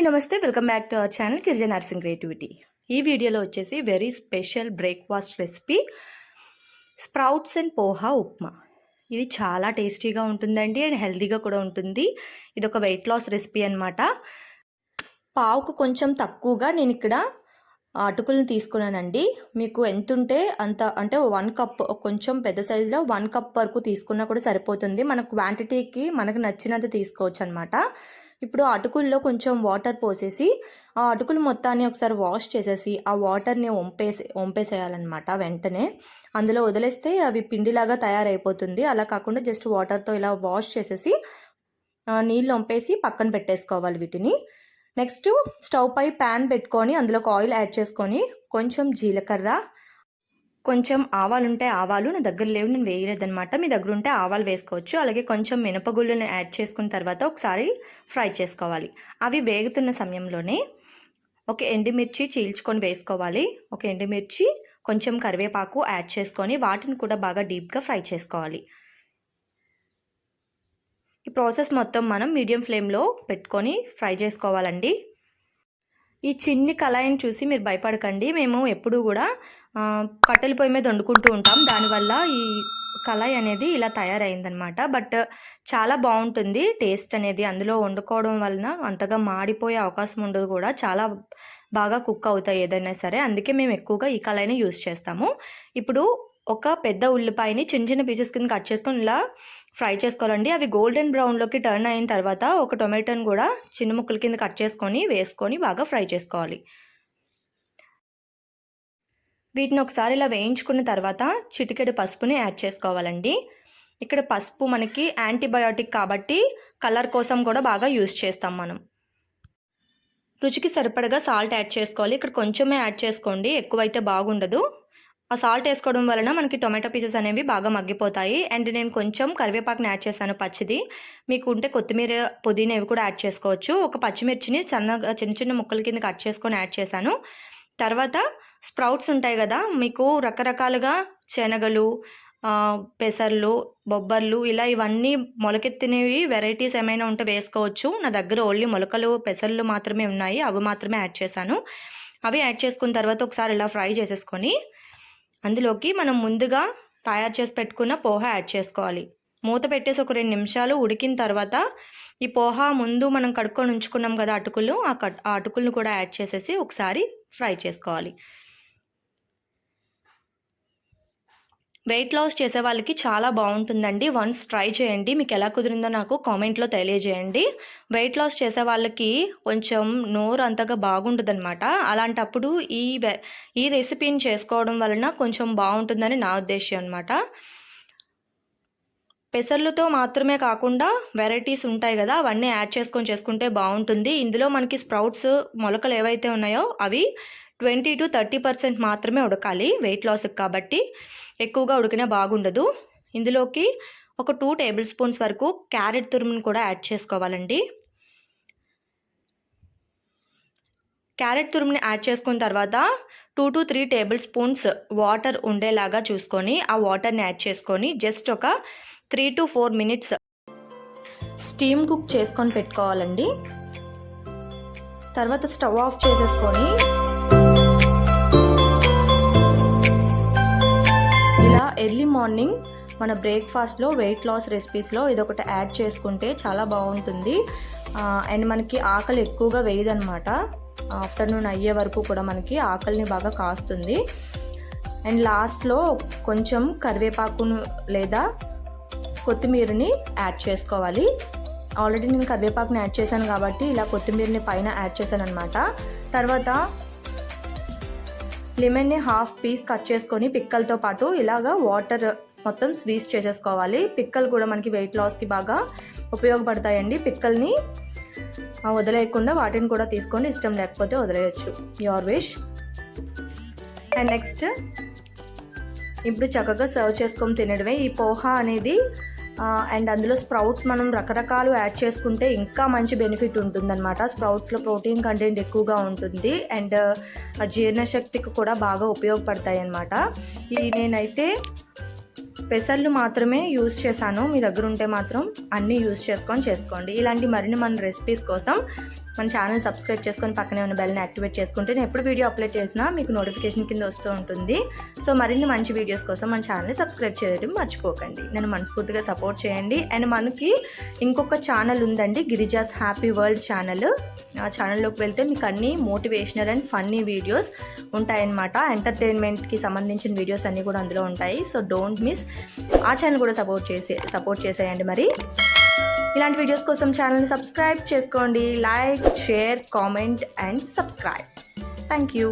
అండి నమస్తే. Welcome back to our channel Girija Narsing creativity. ఈ వీడియోలో వచ్చేసి very special breakfast recipe sprouts and poha upma ఇది చాలా టేస్టీగా ఉంటుందండి అండ్ హెల్తీగా కూడా ఉంటుంది. ఇది ఒక వెయిట్ లాస్ రెసిపీ అనమాట పావుకు కొంచెం తక్కువగా నేను ఇక్కడ అటుకులను తీసుకున్నానండి. మీకు ఎంత ఉంటే అంత అంటే వన్ కప్ కొంచెం పెద్ద సైజులో వన్ కప్ వరకు తీసుకున్నా కూడా సరిపోతుంది. మన క్వాంటిటీకి మనకు నచ్చినంత తీసుకోవచ్చు అనమాట ఇప్పుడు అటుకుల్లో కొంచెం వాటర్ పోసేసి ఆ అటుకులు మొత్తాన్ని ఒకసారి వాష్ చేసేసి ఆ వాటర్ని వంపేసి వంపేసేయాలన్నమాట వెంటనే. అందులో వదిలేస్తే అవి పిండిలాగా తయారైపోతుంది. అలా కాకుండా జస్ట్ వాటర్తో ఇలా వాష్ చేసేసి నీళ్ళు వంపేసి పక్కన పెట్టేసుకోవాలి వీటిని. నెక్స్ట్ స్టవ్ పై ప్యాన్ పెట్టుకొని అందులోకి ఆయిల్ యాడ్ చేసుకొని కొంచెం జీలకర్ర కొంచెం ఆవాలు ఉంటే ఆవాలు నా దగ్గర లేవు నేను వేయలేదనమాట మీ దగ్గర ఉంటే ఆవాలు వేసుకోవచ్చు. అలాగే కొంచెం మినపగుళ్ళను యాడ్ చేసుకున్న తర్వాత ఒకసారి ఫ్రై చేసుకోవాలి. అవి వేగుతున్న సమయంలోనే ఒక ఎండుమిర్చి చీల్చుకొని వేసుకోవాలి. ఒక ఎండుమిర్చి కొంచెం కరివేపాకు యాడ్ చేసుకొని వాటిని కూడా బాగా డీప్గా ఫ్రై చేసుకోవాలి. ఈ ప్రాసెస్ మొత్తం మనం మీడియం ఫ్లేమ్లో పెట్టుకొని ఫ్రై చేసుకోవాలండి. ఈ చిన్ని కళాయిని చూసి మీరు భయపడకండి. మేము ఎప్పుడూ కూడా కట్టెల పొయ్యి మీద వండుకుంటూ ఉంటాం. దానివల్ల ఈ కళాయి అనేది ఇలా తయారైందనమాట బట్ చాలా బాగుంటుంది. టేస్ట్ అనేది అందులో వండుకోవడం వలన అంతగా మాడిపోయే అవకాశం ఉండదు కూడా. చాలా బాగా కుక్ అవుతాయి ఏదైనా సరే. అందుకే మేము ఎక్కువగా ఈ కళాయిని యూస్ చేస్తాము. ఇప్పుడు ఒక పెద్ద ఉల్లిపాయని చిన్న చిన్న పీసెస్ కింద కట్ చేసుకొని ఇలా ఫ్రై చేసుకోవాలండి. అవి గోల్డెన్ బ్రౌన్లోకి టర్న్ అయిన తర్వాత ఒక టొమాటోని కూడా చిన్న ముక్కల కింద కట్ చేసుకొని వేసుకొని బాగా ఫ్రై చేసుకోవాలి. వీటిని ఒకసారి ఇలా వేయించుకున్న తర్వాత చిటికెడు పసుపుని యాడ్ చేసుకోవాలండి. ఇక్కడ పసుపు మనకి యాంటీబయాటిక్ కాబట్టి కలర్ కోసం కూడా బాగా యూస్ చేస్తాం మనం. రుచికి సరిపడగా సాల్ట్ యాడ్ చేసుకోవాలి. ఇక్కడ కొంచెమే యాడ్ చేసుకోండి. ఎక్కువైతే బాగుండదు. ఆ సాల్ట్ వేసుకోవడం వలన మనకి టొమాటో పీసెస్ అనేవి బాగా మగ్గిపోతాయి. అండ్ నేను కొంచెం కరివేపాకుని యాడ్ చేశాను పచ్చిది. మీకు ఉంటే కొత్తిమీర పుదీనా ఇవి కూడా యాడ్ చేసుకోవచ్చు. ఒక పచ్చిమిర్చిని చిన్న చిన్న చిన్న ముక్కల కింద కట్ చేసుకొని యాడ్ చేశాను. తర్వాత స్ప్రౌట్స్ ఉంటాయి కదా మీకు రకరకాలుగా శనగలు పెసర్లు బొబ్బర్లు ఇలా ఇవన్నీ మొలకెత్తినవి వెరైటీస్ ఏమైనా ఉంటే వేసుకోవచ్చు. నా దగ్గర ఓన్లీ మొలకలు పెసర్లు మాత్రమే ఉన్నాయి. అవి మాత్రమే యాడ్ చేశాను. అవి యాడ్ చేసుకున్న తర్వాత ఒకసారి ఇలా ఫ్రై చేసేసుకొని అందులోకి మనం ముందుగా తయారు చేసి పెట్టుకున్న పోహ యాడ్ చేసుకోవాలి. మూత పెట్టేసి ఒక రెండు నిమిషాలు ఉడికిన తర్వాత ఈ పోహ ముందు మనం కడుక్కొని ఉంచుకున్నాం కదా అటుకులు ఆ కట్ ఆ అటుకులను కూడా యాడ్ చేసేసి ఒకసారి ఫ్రై చేసుకోవాలి. వెయిట్ లాస్ చేసే వాళ్ళకి చాలా బాగుంటుందండి. వన్స్ ట్రై చేయండి. మీకు ఎలా కుదిరిందో నాకు కామెంట్లో తెలియజేయండి. వెయిట్ లాస్ చేసే వాళ్ళకి కొంచెం నోరు అంతగా బాగుంటుందన్నమాట అలాంటప్పుడు ఈ ఈ రెసిపీని చేసుకోవడం వలన కొంచెం బాగుంటుందని నా ఉద్దేశం అనమాట పెసర్లతో మాత్రమే కాకుండా వెరైటీస్ ఉంటాయి కదా అవన్నీ యాడ్ చేసుకొని చేసుకుంటే బాగుంటుంది. ఇందులో మనకి స్ప్రౌట్స్ మొలకలు ఏవైతే ఉన్నాయో అవి ట్వంటీ టు థర్టీ పర్సెంట్ మాత్రమే ఉడకాలి వెయిట్ లాస్కి కాబట్టి ఎక్కువగా ఉడికినా బాగుండదు. ఇందులోకి ఒక టూ టేబుల్ స్పూన్స్ వరకు క్యారెట్ తురుమును కూడా యాడ్ చేసుకోవాలండి. క్యారెట్ తురుముని యాడ్ చేసుకున్న తర్వాత two to three tablespoons water ఉండేలాగా చూసుకొని ఆ వాటర్ని యాడ్ చేసుకొని జస్ట్ ఒక three to four minutes steam cook చేసుకొని పెట్టుకోవాలండి. తర్వాత స్టవ్ ఆఫ్ చేసేసుకొని మార్నింగ్ మన బ్రేక్ఫాస్ట్లో వెయిట్ లాస్ రెసిపీస్లో ఇదొకటి యాడ్ చేసుకుంటే చాలా బాగుంటుంది. అండ్ మనకి ఆకలి ఎక్కువగా వేయదనమాట ఆఫ్టర్నూన్ అయ్యే వరకు కూడా మనకి ఆకలిని బాగా కాస్తుంది. అండ్ లాస్ట్లో కొంచెం కరివేపాకును లేదా కొత్తిమీరని యాడ్ చేసుకోవాలి. ఆల్రెడీ నేను కరివేపాకుని యాడ్ చేశాను కాబట్టి ఇలా కొత్తిమీరని పైన యాడ్ చేశాను అనమాట తర్వాత లెమన్ని హాఫ్ పీస్ కట్ చేసుకొని పిక్కలతో పాటు ఇలాగా వాటర్ మొత్తం స్వీస్ చేసేసుకోవాలి. పిక్కలు కూడా మనకి వెయిట్ లాస్కి బాగా ఉపయోగపడతాయండి. పిక్కల్ని వదిలేయకుండా వాటిని కూడా తీసుకొని ఇష్టం లేకపోతే వదిలేయచ్చు. యువర్ విష్ అండ్ నెక్స్ట్ ఇప్పుడు చక్కగా సర్వ్ చేసుకొని తినడమే. ఈ పోహా అనేది అండ్ అందులో స్ప్రౌట్స్ మనం రకరకాలు యాడ్ చేసుకుంటే ఇంకా మంచి బెనిఫిట్ ఉంటుందన్నమాట. స్ప్రౌట్స్లో ప్రోటీన్ కంటెంట్ ఎక్కువగా ఉంటుంది. అండ్ జీర్ణశక్తికి కూడా బాగా ఉపయోగపడతాయి అన్నమాట ఈ నేనైతే పెసర్లు మాత్రమే యూజ్ చేశాను. మీ దగ్గర ఉంటే మాత్రం అన్నీ యూజ్ చేసుకొని చేసుకోండి. ఇలాంటి మరిన్ని మన రెసిపీస్ కోసం మన ఛానల్ సబ్స్క్రైబ్ చేసుకొని పక్కనే ఉన్న బెల్ని యాక్టివేట్ చేసుకుంటే నేను ఎప్పుడు వీడియో అప్లోడ్ చేసినా మీకు నోటిఫికేషన్ కింద వస్తూ ఉంటుంది. సో మరిన్ని మంచి వీడియోస్ కోసం మన ఛానల్ని సబ్స్క్రైబ్ చేయడం మర్చిపోకండి. నన్ను మనస్ఫూర్తిగా సపోర్ట్ చేయండి. అండ్ మనకి ఇంకొక ఛానల్ ఉందండి గిరిజాస్ హ్యాపీ వరల్డ్ ఛానల్. ఆ ఛానల్లోకి వెళ్తే మీకు అన్ని మోటివేషనల్ అండ్ ఫన్నీ వీడియోస్ ఉంటాయన్నమాట. ఎంటర్టైన్మెంట్కి సంబంధించిన వీడియోస్ అన్నీ కూడా అందులో ఉంటాయి. సో డోంట్ మిస్ ఆ ఛానల్ కూడా సపోర్ట్ చేసే సపోర్ట్ చేసేయండి మరి. ఇలాంటి వీడియోస్ కోసం ఛానల్ని సబ్స్క్రైబ్ చేసుకోండి. Like share comment and subscribe thank you